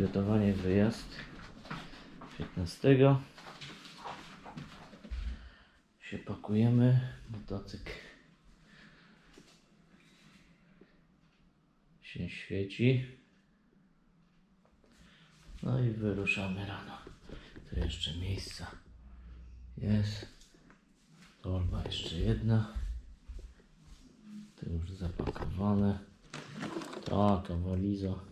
Przygotowanie, wyjazd 15 się pakujemy, motocykl się świeci. No i wyruszamy rano. Tu jeszcze miejsca jest. Torba jeszcze jedna. To już zapakowane. Taka waliza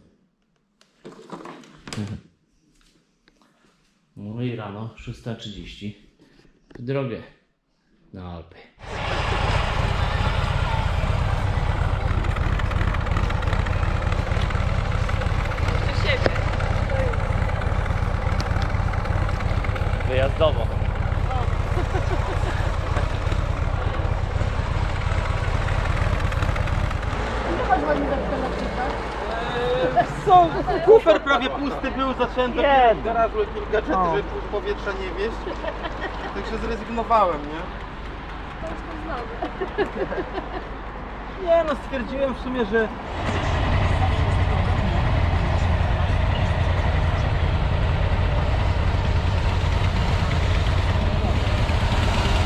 no i rano 6.30 w drogę na Alpy. Wyjazdowo. Kufer prawie pusty był, zacząłem do garażu gadżety, O. żeby powietrza nie wieść. Także zrezygnowałem, nie? Nie no, stwierdziłem w sumie, że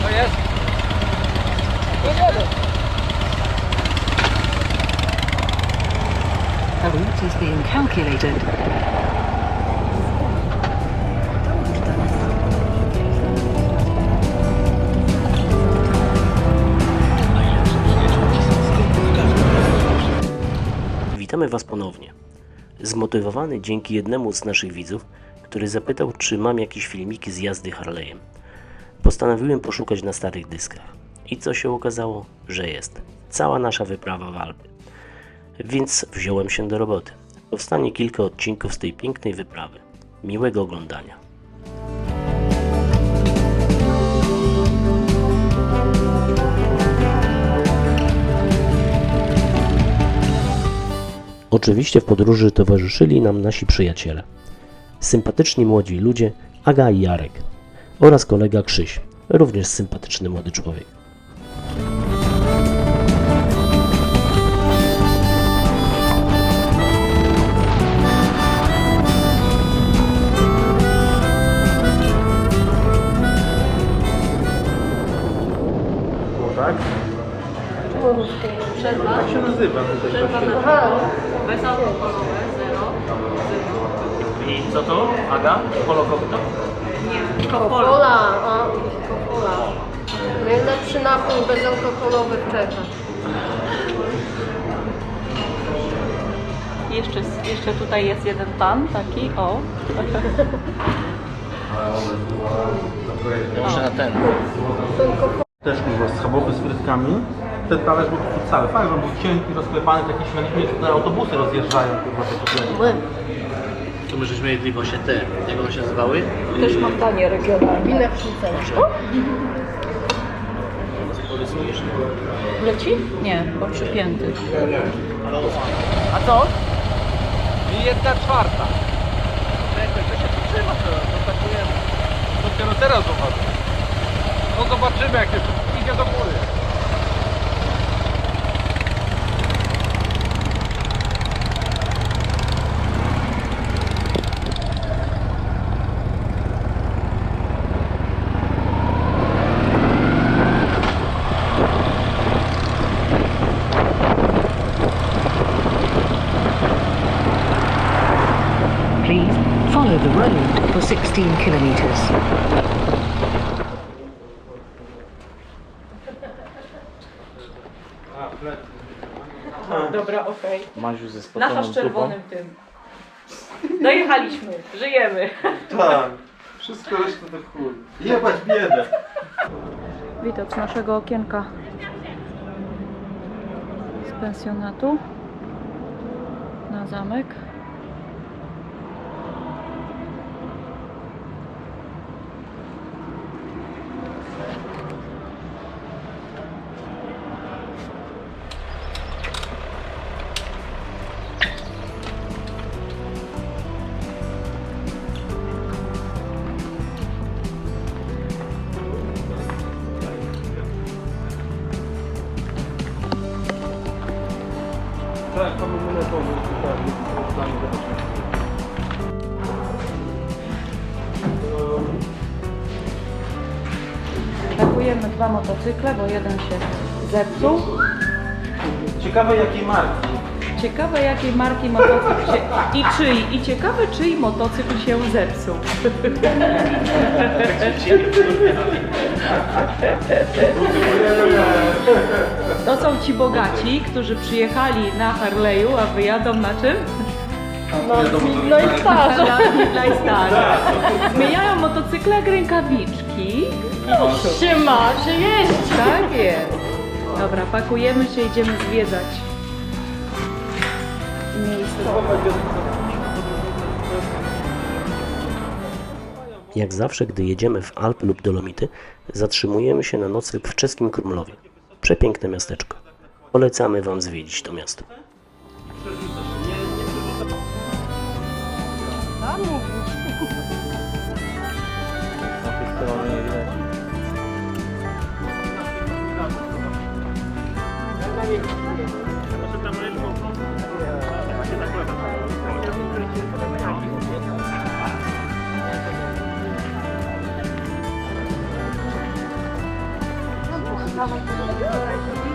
To jest. A route is being calculated. Witamy Was ponownie. Zmotywowany dzięki jednemu z naszych widzów, który zapytał, czy mam jakieś filmiki z jazdy Harley'em. Postanowiłem poszukać na starych dyskach. I co się okazało? Że jest. Cała nasza wyprawa w Alpy. Więc wziąłem się do roboty. Powstanie kilka odcinków z tej pięknej wyprawy. Miłego oglądania. Oczywiście w podróży towarzyszyli nam nasi przyjaciele. Sympatyczni młodzi ludzie Aga i Jarek oraz kolega Krzyś, również sympatyczny młody człowiek. I co to? Aga? Holokopter? Coca-Cola, a Coca-Cola. Najlepszy napój bezalkoholowy w Czechach. Jeszcze, jeszcze tutaj jest jeden pan taki, o. Może na ten. Też kurwa schabowy z frytkami. Ten talerz był cały fajny, on był cienki, rozklepany, taki śmieszny, że te autobusy rozjeżdżają kurwa takie plenie. Tu my żeśmy jedli właśnie te, jak one się nazywały? Też mam danie regionalne. Porysujesz? Leci? Nie, bo przypięty. A co? I jedna czwarta. Czekaj, to się trzyma teraz, atakujemy. Dopiero teraz zobaczę. No zobaczymy jak jest, idzie do góry. Okej. Maziu ze spoconą Nasza z dupą. czerwonym tym. Dojechaliśmy, żyjemy. Tak. Wszystko reszta to chuj. Jebać biedę. Widok z naszego okienka z pensjonatu na zamek. Dwa motocykle, bo jeden się zepsuł. Ciekawe jakiej marki. Ciekawe jakiej marki motocykl się... I czyj, i ciekawe czyj motocykl się zepsuł. To są ci bogaci, którzy przyjechali na Harley'u, a wyjadą na czym? No i twarz. Na Lifestyle. Zmieniają motocykle jak rękawiczki. Się ma, się jeździ. Tak jest. Dobra, pakujemy się, idziemy zwiedzać miejsce. Jak zawsze, gdy jedziemy w Alp lub Dolomity, zatrzymujemy się na nocleg w czeskim Krumlowie. Przepiękne miasteczko. Polecamy Wam zwiedzić to miasto.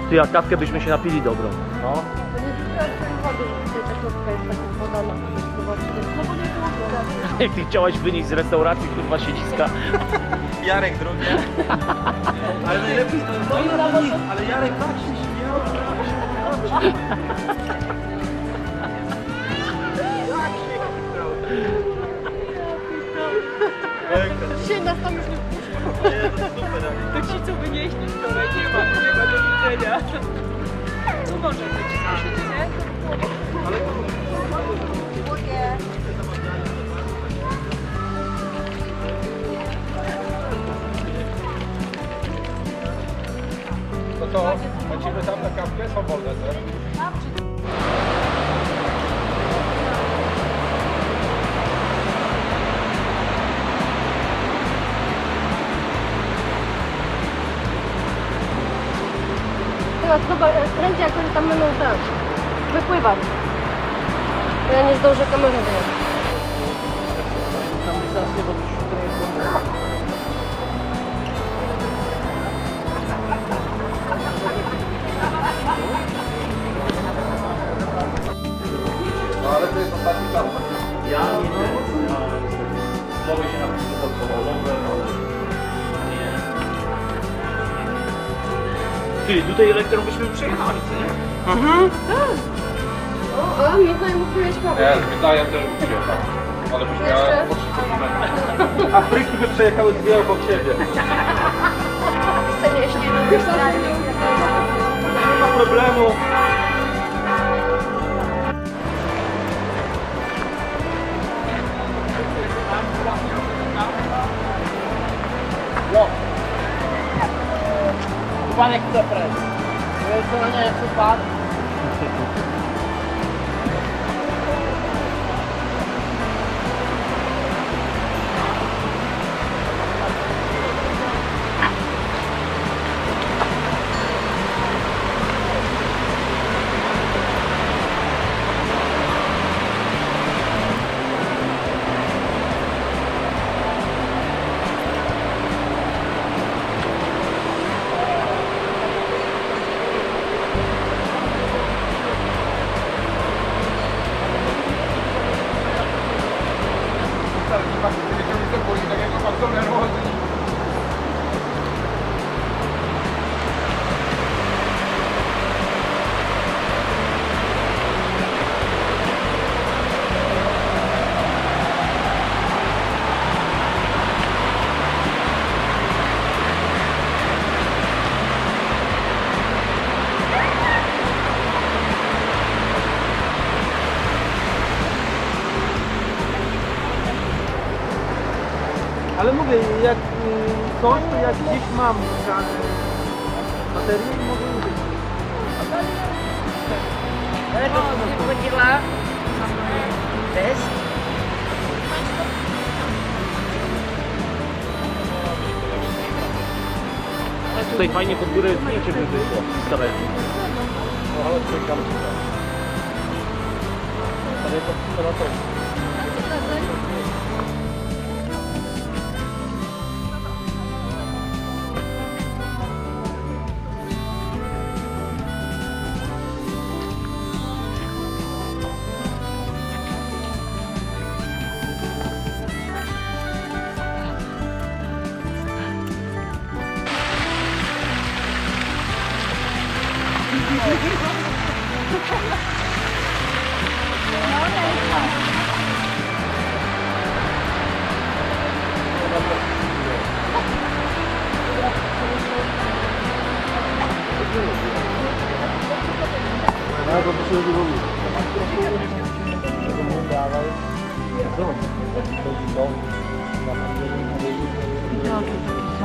Ty, a kawkę byśmy się napili dobrą. No. Jak ty chciałaś wynieść z restauracji, kurwa siedziska. Jarek drogi. Ale najlepiej to jest to, ale Jarek tak się śmiał. Się nas tam już nie To ci, co wynieśli wczoraj, nie ma, nie ma do widzenia. Co może być, nie? No to lecimy tam na kawkę, są wolne też. Teraz chyba prędzej jak oni tam będą tak. Wypływać. Ja nie zdążę kamery wyjąć. No ale to jest ostatni czas. Ja nie. Ja mogę się ale Ty, tutaj elektrą byśmy przejechali, co nie? O, a Mikołaj mógł mieć problem. Nie, wydaje też kupię, tak. Ale byś miała Jeszcze? po 300 km. Afryki by przejechały dwie obok jeść. Nie ma problemu. Panek chce prez. To nie jest pan. Ale coś, to jak gdzieś mam baterię i mogę użyć. Tutaj fajnie pod górę zdjęcie by wyszło z kamery. No ale czekam. Ale to, to na to. 기자 기자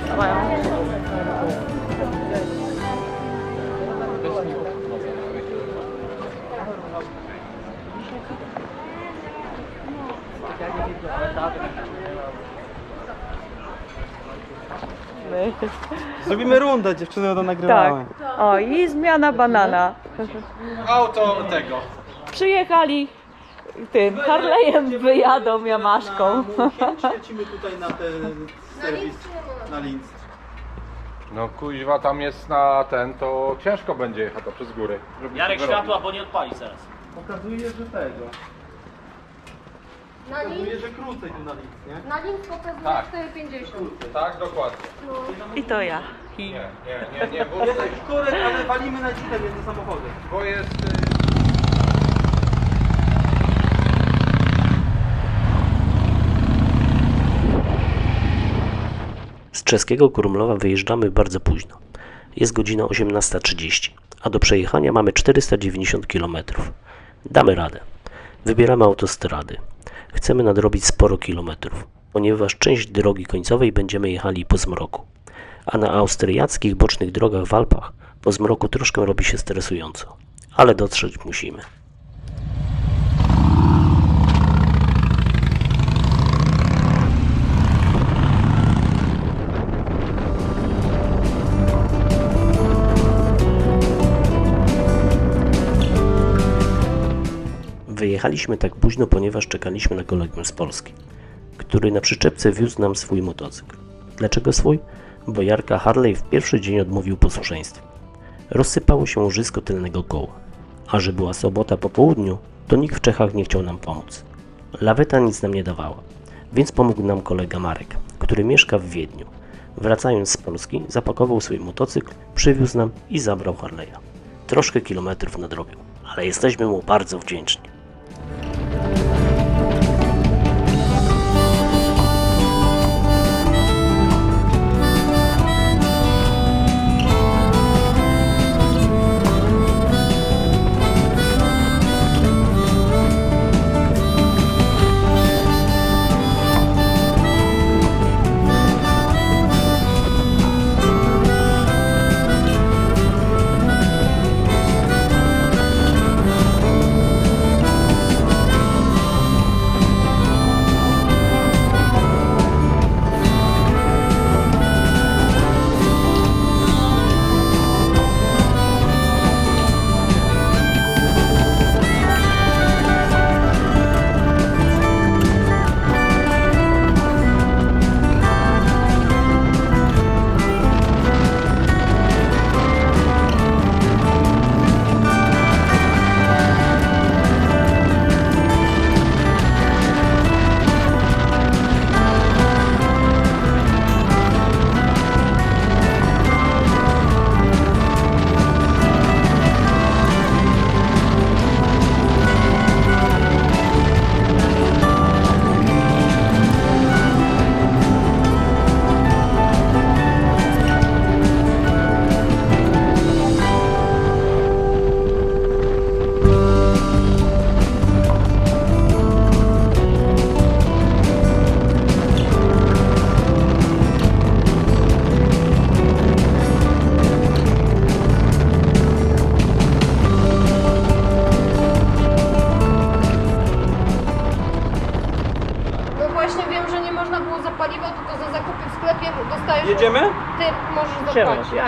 기자 봐요 Zrobimy rundę, dziewczyny będą Tak. nagrywały. O, i zmiana banana. Auto tego. Przyjechali tym Harley'em wyjadą Jamaszką. Lecimy tutaj na ten serwis na Linz. No kuźwa tam jest na ten, to ciężko będzie jechać to przez góry. żeby Jarek to światła, bo nie odpali zaraz. Pokazuje, że tego. Na Pokazuje, że krócej tu na Linz, nie? na pokazuje Tak. 4,50. Tak, dokładnie. I to ja. I Nie, nie, nie, nie, bo, Jest korek, ale walimy na dzidę między samochody. bo jest... y, Z czeskiego Kurmlowa wyjeżdżamy bardzo późno. Jest godzina 18.30, a do przejechania mamy 490 km. Damy radę. Wybieramy autostrady. Chcemy nadrobić sporo kilometrów, ponieważ część drogi końcowej będziemy jechali po zmroku. A na austriackich bocznych drogach w Alpach po zmroku troszkę robi się stresująco. Ale dotrzeć musimy. Wyjechaliśmy tak późno, ponieważ czekaliśmy na kolegę z Polski, który na przyczepce wiózł nam swój motocykl. Dlaczego swój? Bo Jarka Harley w pierwszy dzień odmówił posłuszeństwa. Rozsypało się łożysko tylnego koła, a że była sobota po południu, to nikt w Czechach nie chciał nam pomóc. Laweta nic nam nie dawała, więc pomógł nam kolega Marek, który mieszka w Wiedniu. Wracając z Polski, zapakował swój motocykl, przywiózł nam i zabrał Harley'a. Troszkę kilometrów nadrobił, ale jesteśmy mu bardzo wdzięczni.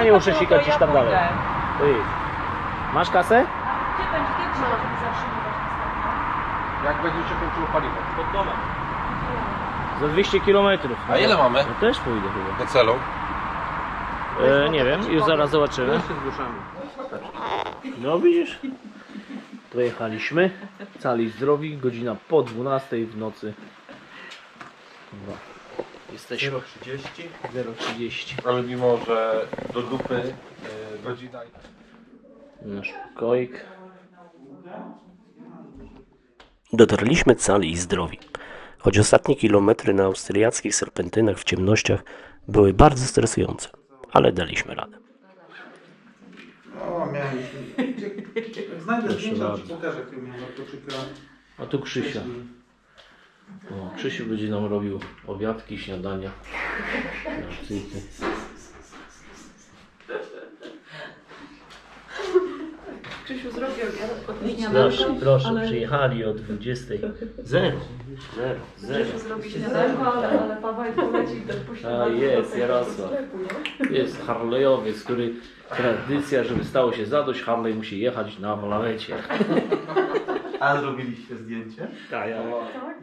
Nie muszę sikać gdzieś tam dalej. To idź. Masz kasę? Gdzie będzie, gdzie trzeba żeby zatrzymywać? Jak będzie się kończyło paliwo? Pod domem. Za 200 km. A ile mamy? No też pójdę chyba. Do celu? E, nie wiem, już zaraz zobaczymy. się. No widzisz? Dojechaliśmy. Cali zdrowi, godzina po 12 w nocy. Jesteśmy 30. 0.30. Ale mimo, że do dupy y, godzina... Nasz pokoik. Dotarliśmy cali i zdrowi, choć ostatnie kilometry na austriackich serpentynach w ciemnościach były bardzo stresujące. ale daliśmy radę. O, miałem znajdę Proszę zdjęcia, to ci bardzo. pokażę, jak miałem. A tu Krzysia. O, Krzysiu będzie nam robił obiadki, śniadania. Krzysiu zrobił Proszę, proszę, przyjechali o 20. Zero, zero, zero. zrobi śniadanko, ale, ale Paweł poleci też po A jest, Jarosław. Jest Harleyowiec, który tradycja, żeby stało się zadość, Harley musi jechać na lawecie. A zrobiliście zdjęcie? Tak, ja. Tak?